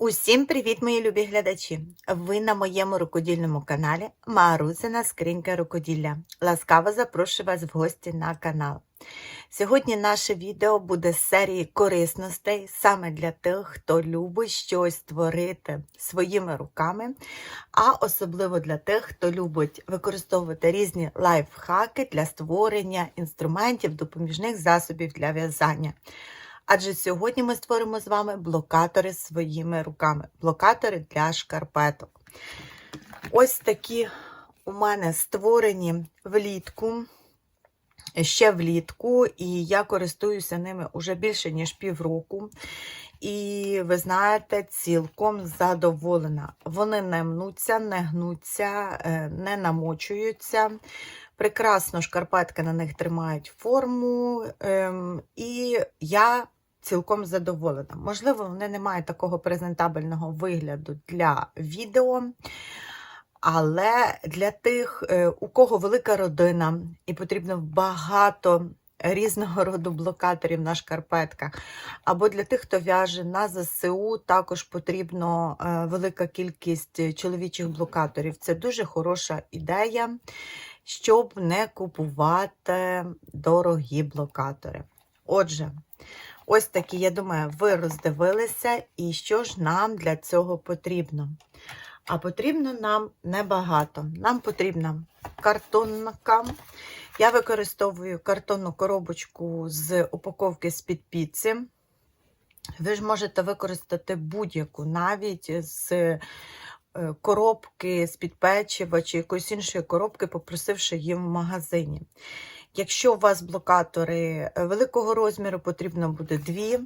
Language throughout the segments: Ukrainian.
Усім привіт, мої любі глядачі! Ви на моєму рукодільному каналі Марусина Скринька Рукоділля. Ласкаво запрошую вас в гості на канал. Сьогодні наше відео буде з серії корисностей саме для тих, хто любить щось створити своїми руками, а особливо для тих, хто любить використовувати різні лайфхаки для створення інструментів, допоміжних засобів для в'язання. Адже сьогодні ми створимо з вами блокатори своїми руками, блокатори для шкарпеток. Ось такі у мене створені влітку, ще влітку, і я користуюся ними уже більше, ніж півроку. І ви знаєте, цілком задоволена. Вони не мнуться, не гнуться, е, не намочуються. Прекрасно шкарпетки на них тримають форму, ем, і я цілком задоволена. Можливо, вони не мають такого презентабельного вигляду для відео, але для тих, е, у кого велика родина і потрібно багато різного роду блокаторів на шкарпетках, або для тих, хто в'яже на ЗСУ, також потрібно е, велика кількість чоловічих блокаторів. Це дуже хороша ідея, щоб не купувати дорогі блокатори. Отже, Ось такі, я думаю, ви роздивилися, і що ж нам для цього потрібно? А потрібно нам небагато. Нам потрібна картонка. Я використовую картонну коробочку з упаковки з-під піци. Ви ж можете використати будь-яку, навіть з е, коробки з-під печива чи якоїсь іншої коробки, попросивши її в магазині. Якщо у вас блокатори е, великого розміру, потрібно буде дві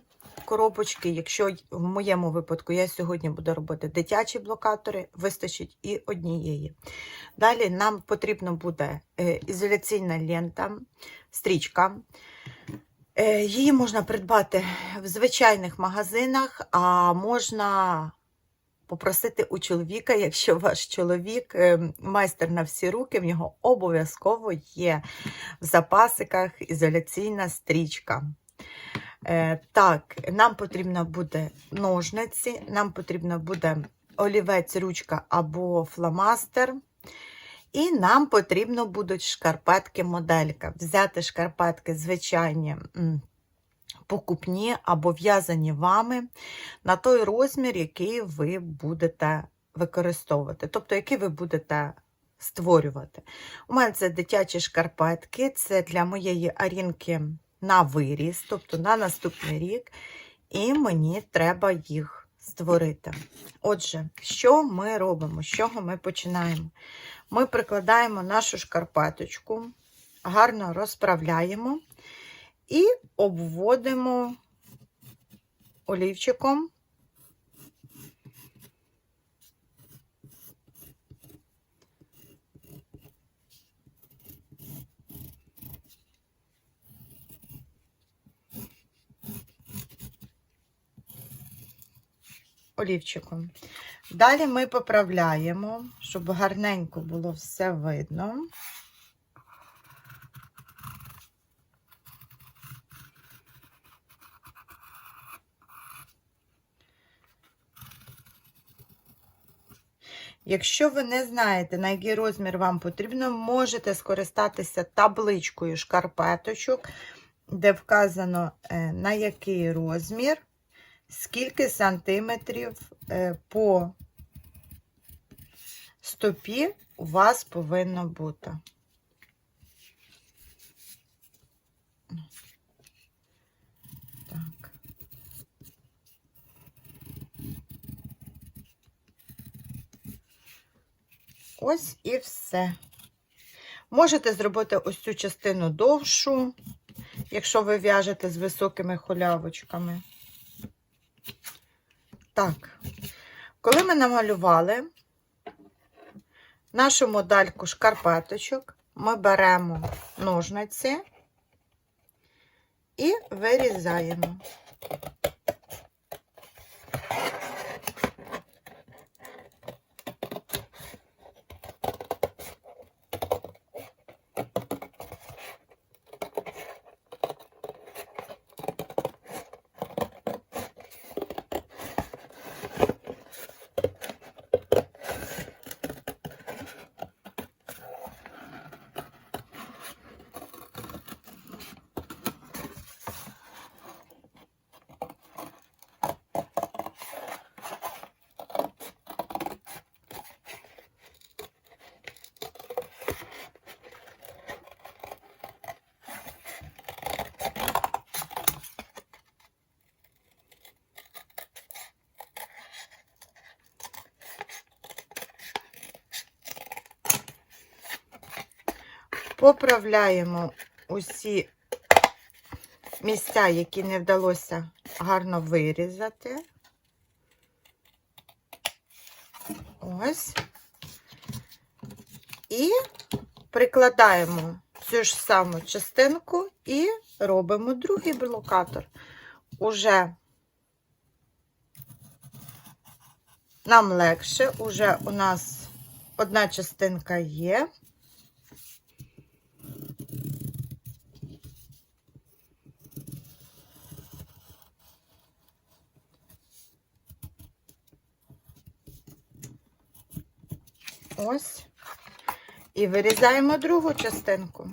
коробочки. Якщо в моєму випадку я сьогодні буду робити дитячі блокатори, вистачить і однієї. Далі нам потрібно буде е, ізоляційна лента, стрічка. Е, її можна придбати в звичайних магазинах, а можна попросити у чоловіка, якщо ваш чоловік ем, майстер на всі руки, в нього обов'язково є в запасиках ізоляційна стрічка. Е, Так, нам потрібно буде ножниці, нам потрібно буде олівець, ручка або фломастер. І нам потрібно будуть шкарпетки-моделька. Взяти шкарпетки звичайні покупні або в'язані вами на той розмір, який ви будете використовувати, тобто який ви будете створювати. У мене це дитячі шкарпетки, це для моєї арінки на виріс, тобто на наступний рік, і мені треба їх створити. Отже, що ми робимо? З чого ми починаємо? Ми прикладаємо нашу шкарпеточку, гарно розправляємо і обводимо олівчиком. Олівчиком. Далі ми поправляємо, щоб гарненько було все видно. Якщо ви не знаєте, на який розмір вам потрібно, можете скористатися табличкою шкарпеточок, де вказано, е, на який розмір, скільки сантиметрів е, по стопі у вас повинно бути. Ось і все. Можете зробити ось цю частину довшу, якщо ви в'яжете з високими холявочками. Так, коли ми намалювали нашу модальку шкарпеточок, ми беремо ножниці і вирізаємо. Поправляємо усі місця, які не вдалося гарно вирізати. Ось. І прикладаємо цю ж саму частинку і робимо другий блокатор. Уже нам легше, уже у нас одна частинка є. Ось. І вирізаємо другу частинку.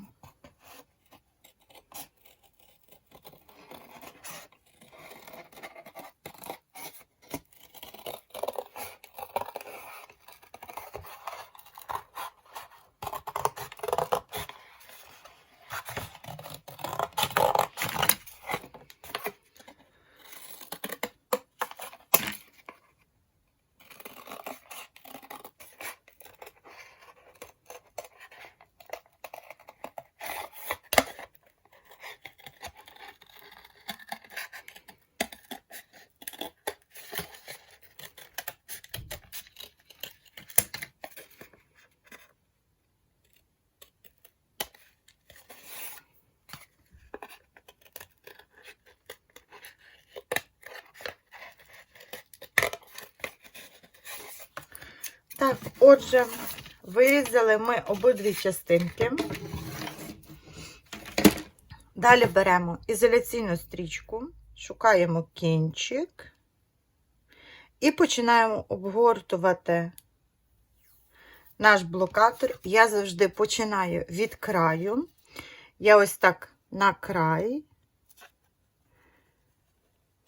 Так, отже, вирізали ми обидві частинки. Далі беремо ізоляційну стрічку, шукаємо кінчик і починаємо обгортувати наш блокатор. Я завжди починаю від краю. Я ось так на край,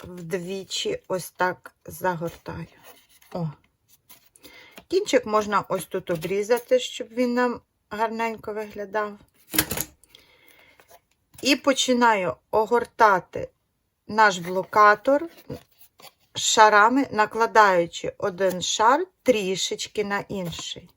вдвічі ось так загортаю. О. Кінчик можна ось тут обрізати, щоб він нам гарненько виглядав. І починаю огортати наш блокатор шарами, накладаючи один шар трішечки на інший.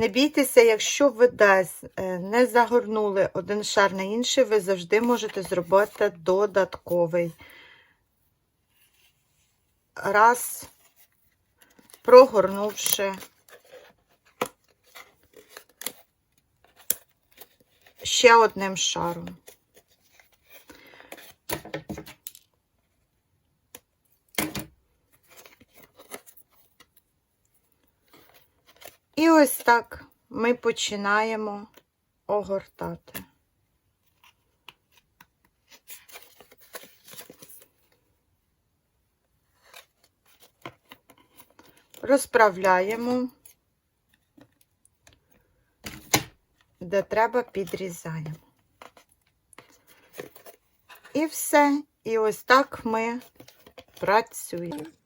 Не бійтеся, якщо ви десь е, не загорнули один шар на інший, ви завжди можете зробити додатковий. Раз, прогорнувши ще одним шаром. Ось так ми починаємо огортати. Розправляємо, де треба, підрізаємо. І все. І ось так ми працюємо.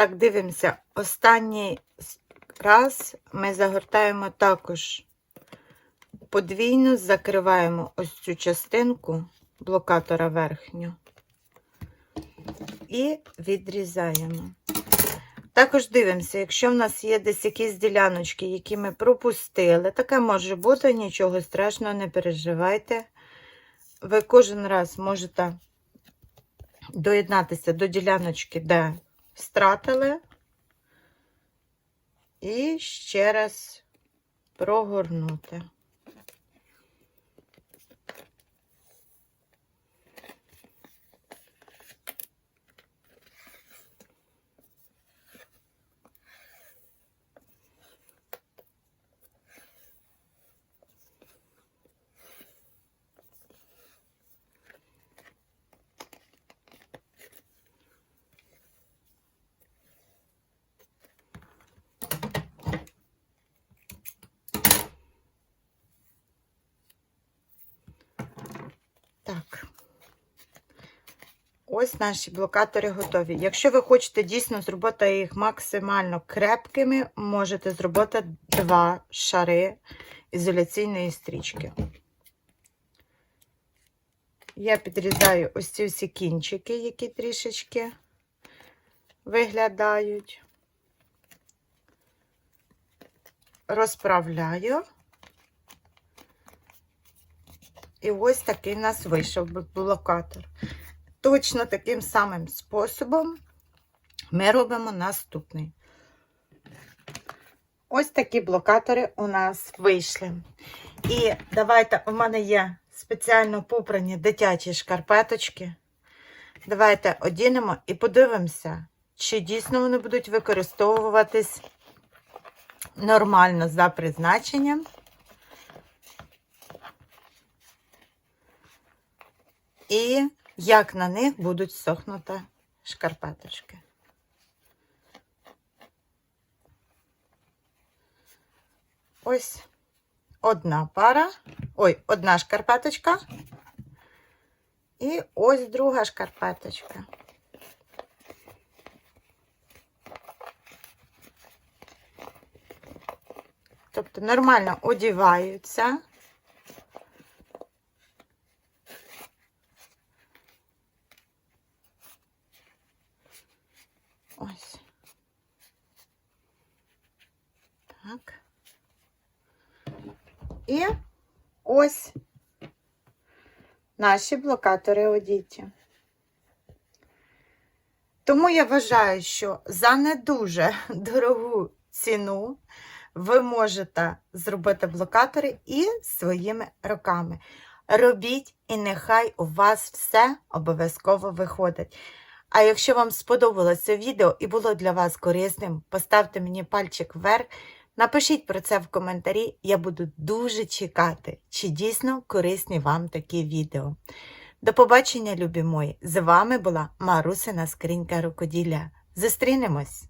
Так, дивимося. Останній раз ми загортаємо також подвійно, закриваємо ось цю частинку блокатора верхню і відрізаємо. Також дивимося, якщо в нас є десь якісь діляночки, які ми пропустили, таке може бути, нічого страшного, не переживайте. Ви кожен раз можете доєднатися до діляночки, де стратили, і ще раз прогорнути. Так. Ось наші блокатори готові. Якщо ви хочете дійсно зробити їх максимально крепкими, можете зробити два шари ізоляційної стрічки. Я підрізаю ось ці всі кінчики, які трішечки виглядають. Розправляю. І ось такий в нас вийшов блокатор. Точно таким самим способом ми робимо наступний. Ось такі блокатори у нас вийшли. І давайте, у мене є спеціально попрані дитячі шкарпеточки. Давайте одінемо і подивимося, чи дійсно вони будуть використовуватись нормально за призначенням. І як на них будуть сохнути шкарпеточки. Ось одна пара, ой, одна шкарпеточка. І ось друга шкарпеточка. Тобто нормально одіваються. Ось. Так. І ось наші блокатори одіті. Тому я вважаю, що за не дуже дорогу ціну ви можете зробити блокатори і своїми руками. Робіть, і нехай у вас все обов'язково виходить. А якщо вам сподобалося відео і було для вас корисним, поставте мені пальчик вверх, напишіть про це в коментарі. Я буду дуже чекати, чи дійсно корисні вам такі відео. До побачення, любі мої! З вами була Марусина Скринька Рукоділля. Зустрінемось!